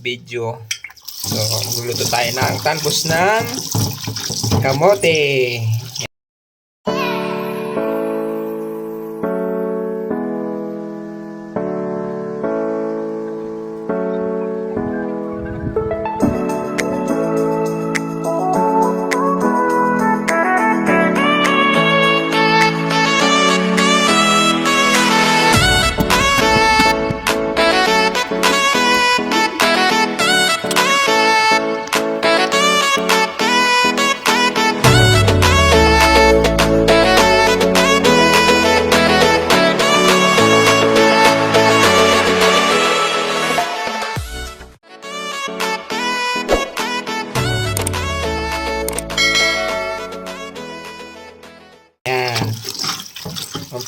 video. So, magluluto tayo ng talbos ng kamote.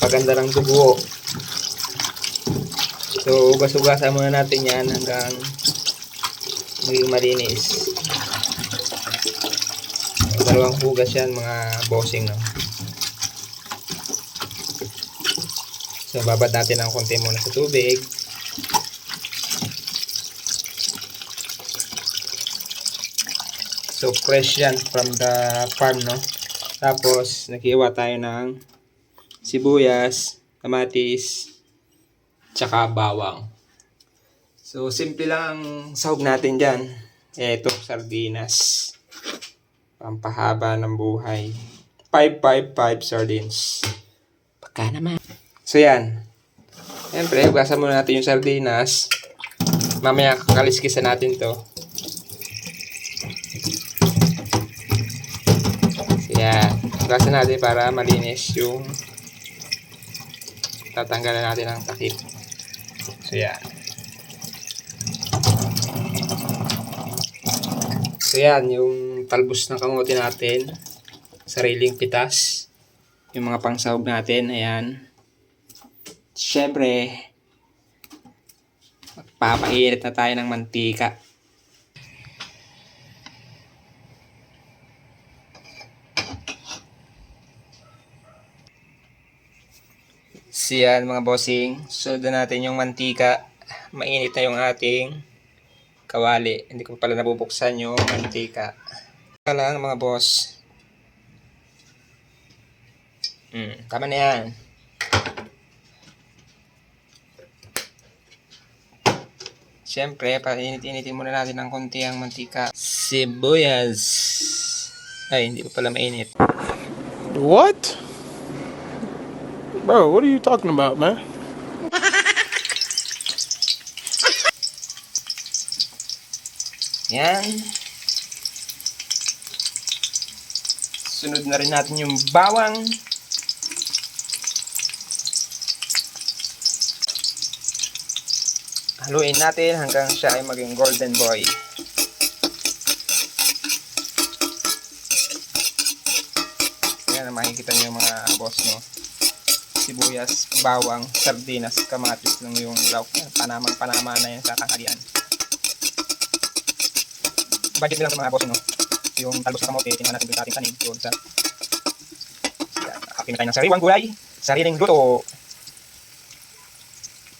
Paganda ng dugo. So, ugas-ugasan muna natin yan hanggang maging malinis. Dalawang hugas yan mga bossing. No? So, babad natin ng konti muna sa tubig. So, fresh yan from the farm, no? Tapos, naghiwa tayo ng sibuyas, kamatis, tsaka bawang. So, simple lang ang sahog natin dyan. Eto, sardinas. Pampahaba ng buhay. 555 sardines. Pagka naman. So, yan. Siyempre, hugasan muna natin yung sardinas. Mamaya kakaliskisan natin to. So, yan. Hugasan natin para malinis yung tatanggalan natin ng takip. So, yan. So, yan. Yung talbos ng kamote natin. Sariling pitas. Yung mga pangsahog natin. Ayan. Siyempre, magpapainit na tayo ng mantika. Siyan mga bossing, sundan natin yung mantika. Mainit na yung ating kawali. Hindi ko pala nabubuksan yung mantika. Teka lang mga boss. Hmm, tama na yan. Siyempre, painit-initin muna natin ng konti ang mantika. Sibuyas. Ay, hindi pa pala mainit. What? Bro, what are you talking about, man? Yan. Sunod na rin natin yung bawang. Haluin natin hanggang siya ay maging golden boy. Yan, makikita niyo mga boss no. Sibuyas, bawang, sardinas, kamatis lang yung lauk. Panamang panama na yan sa tanghalian budget nila sa mga boss, no? Yung talbos sa kamote, tingnan natin doon sa ating tanim. Doon sa... Tayo ng sariwang gulay. Sariling luto.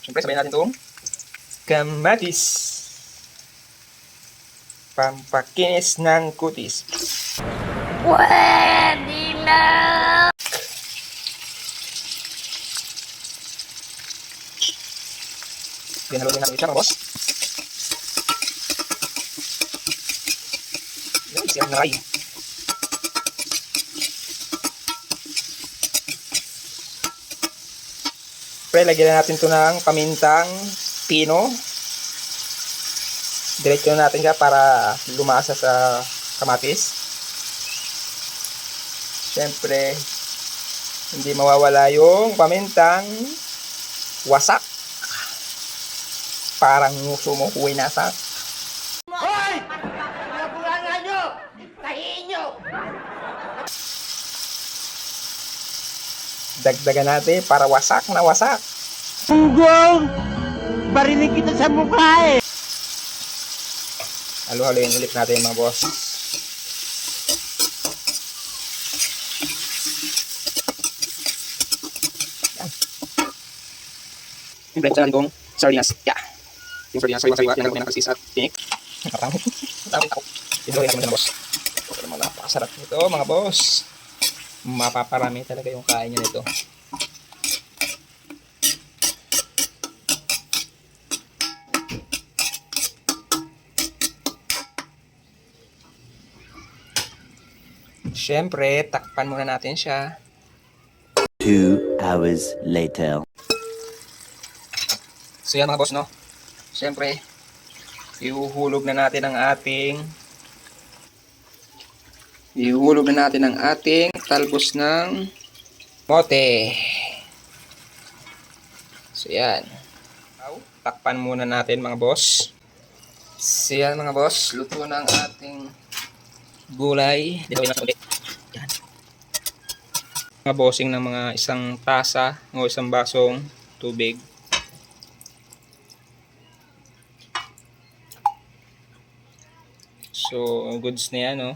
Siyempre, sabayin natin itong kamatis. Pampakinis ng kutis. Pwede Pinalutin natin siya, mga boss. Yan, siya na ray. Pre, lagyan na natin ito ng pamintang pino. Diretso na natin siya para lumasa sa kamatis. Siyempre, hindi mawawala yung pamintang wasak. Parang nguso mo, huwi na sa Hoy! Nakulangan nyo! Tahiin nyo! dagdagan natin para wasak na wasak. Punggong! Barinig kita sa mukha eh! Halo-haloyin ulit natin mga boss. Yan. Yung kong sardinas. Yeah. Yung sardinas, sariwa-sariwa. Yan ang ng pasis at tinik. Marami. Marami ako. Ibuloy natin mga boss. Ito naman napakasarap nito mga boss. Mapaparami talaga yung kain niya nito. Siyempre, takpan muna natin siya. Two hours later. So yan mga boss, no? Siyempre, ihuhulog na natin ang ating ihuhulog na natin ang ating talbos ng mote. So yan. Takpan muna natin mga boss. So yan mga boss, luto na ang ating gulay. Dito na ulit. Yan. Mga bossing ng mga isang tasa o isang basong tubig. So, goods na yan, no?